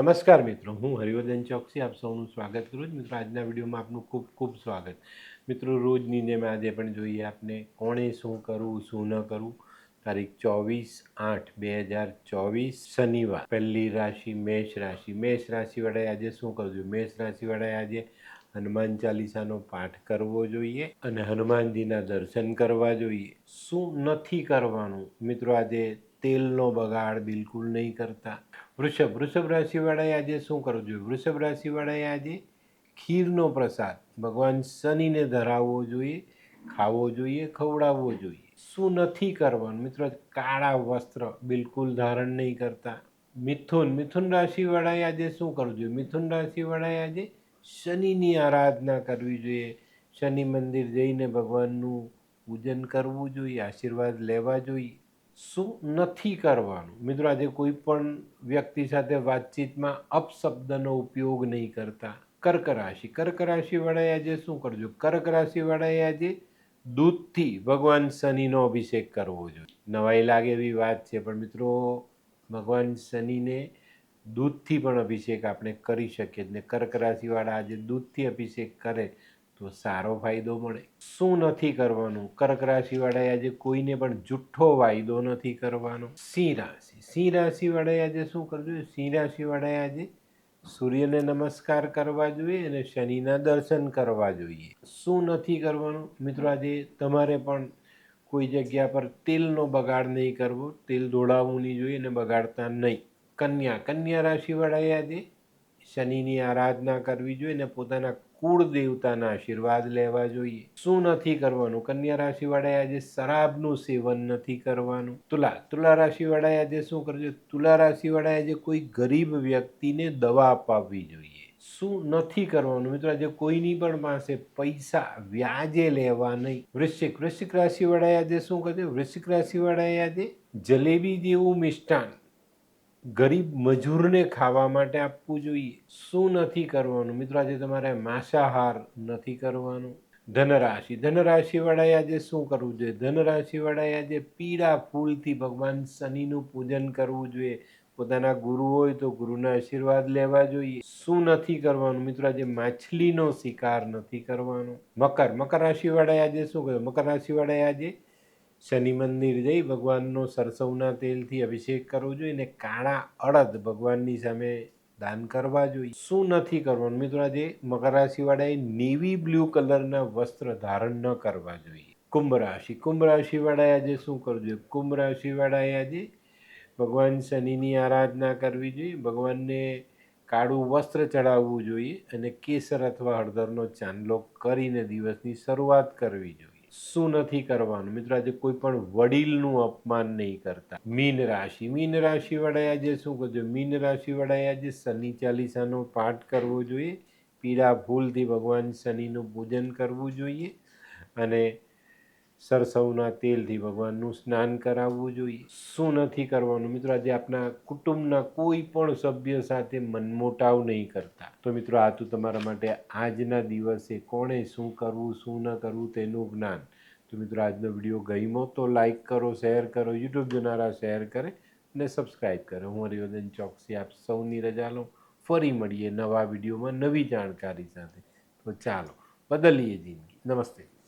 નમસ્કાર મિત્રો, હું હરિવર્ધન ચોકસી આપ સૌનું સ્વાગત કરું છું. મિત્રો, આજના વિડીયોમાં આપનું ખૂબ ખૂબ સ્વાગત. મિત્રો, રોજની જેમ આજે પણ જોઈએ આપને કોણે શું કરવું, શું ન કરવું? તારીખ ચોવીસ આઠ બે હજાર ચોવીસ, શનિવાર. પહેલી રાશિ મેષ રાશિ. મેષ રાશિવાળાએ આજે શું કરવું જોઈએ? મેષ રાશિવાળાએ આજે હનુમાન ચાલીસાનો પાઠ કરવો જોઈએ અને હનુમાનજીના દર્શન કરવા જોઈએ. શું નથી કરવાનું? મિત્રો, આજે તેલનો બગાડ બિલકુલ નહીં કરતા. વૃષભ વૃષભ રાશિવાળાએ આજે શું કરવું જોઈએ? વૃષભ રાશિવાળાએ આજે ખીરનો પ્રસાદ. ભગવાન શનિને ધરાવવો જોઈએ, ખાવો જોઈએ, ખવડાવવો જોઈએ. શું નથી કરવાનું? મિત્રો, કાળા વસ્ત્ર બિલકુલ ધારણ નહીં કરતા. મિથુન મિથુન રાશિવાળાએ આજે શું કરવું જોઈએ? મિથુન રાશિવાળાએ આજે શનિની આરાધના કરવી જોઈએ. શનિ મંદિર જઈને ભગવાનનું પૂજન કરવું જોઈએ, આશીર્વાદ લેવા જોઈએ. શું નથી કરવાનું? મિત્રો, આજે કોઈ પણ વ્યક્તિ સાથે વાતચીતમાં અપશબ્દનો ઉપયોગ નહીં કરતા. કર્ક રાશિ. કર્ક રાશિવાળાએ આજે શું કરજો? કર્ક રાશિવાળાએ આજે દૂધથી ભગવાન શનિનો અભિષેક કરવો જોઈએ. નવાઈ લાગે એવી વાત છે, પણ મિત્રો, ભગવાન શનિને દૂધથી પણ અભિષેક આપણે કરી શકીએ ને. કર્ક રાશિવાળા આજે દૂધથી અભિષેક કરે તો સારો ફાયદો મળે. શું નથી કરવાનું? કર્ક રાશિવાળાએ આજે કોઈને પણ જુઠ્ઠો વાયદો નથી કરવાનો. સિંહ રાશિ. સિંહ રાશિવાળાએ આજે શું કરવું જોઈએ? સિંહ રાશિવાળાએ આજે સૂર્યને નમસ્કાર કરવા જોઈએ અને શનિના દર્શન કરવા જોઈએ. શું નથી કરવાનું? મિત્રો, આજે તમારે પણ કોઈ જગ્યા પર તેલનો બગાડ નહીં કરવો. તેલ ધોળાવવું નહીં જોઈએ અને બગાડતા નહીં. કન્યા. કન્યા રાશિવાળાએ આજે શનિની આરાધના કરવી જોઈએ અને પોતાના કુળ દેવતાના આશીર્વાદ લેવા જોઈએ. શું નથી કરવાનું? કન્યા રાશિવાળાએ આજે શરાબનું સેવન નથી કરવાનું. તુલા તુલા રાશિવાળાએ આજે શું કરજો? તુલા રાશિવાળાએ આજે કોઈ ગરીબ વ્યક્તિને દવા અપાવવી જોઈએ. શું નથી કરવાનું? મિત્રો, આજે કોઈની પણ પાસે પૈસા, વ્યાજે લેવા નહીં. વૃશ્ચિક વૃશ્ચિક રાશિવાળાએ આજે શું કરજો વૃશ્ચિક રાશિવાળાએ આજે જલેબી જેવું મિષ્ટાન ગરીબ મજૂરને ખાવા માટે આપવું જોઈએ. શું નથી કરવાનું? મિત્રો, આજે તમારે માંસાહાર નથી કરવાનું. ધનરાશિ. ધનરાશિવાળાએ આજે શું કરવું જોઈએ? ધનરાશિવાળાએ આજે પીળા ફૂલથી ભગવાન શનિનું પૂજન કરવું જોઈએ. પોતાના ગુરુ હોય તો ગુરુના આશીર્વાદ લેવા જોઈએ. શું નથી કરવાનું? મિત્રો, આજે માછલીનો શિકાર નથી કરવાનો. મકર. મકર રાશિવાળાએ આજે શું કર્યું? મકર રાશિવાળાએ આજે શનિ મંદિર જઈ ભગવાનનો સરસવના તેલથી અભિષેક કરવો જોઈએ અને કાળા અડદ ભગવાનની સામે દાન કરવા જોઈએ. શું નથી કરવાનું? મિત્રો, આજે મકર રાશિવાળાએ નેવી બ્લુ કલરના વસ્ત્ર ધારણ ન કરવા જોઈએ. કુંભ રાશિ. કુંભ રાશિવાળાએ આજે શું કરવું જોઈએ? કુંભ રાશિવાળાએ આજે ભગવાન શનિની આરાધના કરવી જોઈએ. ભગવાનને કાળું વસ્ત્ર ચડાવવું જોઈએ અને કેસર અથવા હળદરનો ચાંદલો કરીને દિવસની શરૂઆત કરવી જોઈએ. શું નથી કરવાનું? મિત્રો, આજે કોઈ પણ વડીલનું અપમાન નહીં કરતા. મીન રાશિ. મીન રાશિવાળાએ આજે શું કરજો મીન રાશિવાળાએ આજે શનિ ચાલીસાનો પાઠ કરવો જોઈએ. પીળા ફૂલથી ભગવાન શનિનું પૂજન કરવું જોઈએ. અને સરસવના તેલથી ભગવાનનું સ્નાન કરાવવું જોઈએ. શું નથી કરવાનું? મિત્રો, આજે આપના કુટુંબના કોઈ પણ સભ્ય સાથે મનમોટાવ નહીં કરતા. તો મિત્રો, આ તો તમારા માટે આજના દિવસે કોણે શું કરવું, શું ન કરવું તેનું જ્ઞાન. તો મિત્રો, આજનો વીડિયો ગમ્યો તો લાઇક કરો, શેર કરો, યુટ્યુબ જોનારા શેર કરે અને સબસ્ક્રાઈબ કરે. હું હરિવર્ધન ચોકસી આપ સૌની રજા લઉં. ફરી મળીએ નવા વિડીયોમાં નવી જાણકારી સાથે. તો ચાલો, બદલીએ જિંદગી. નમસ્તે.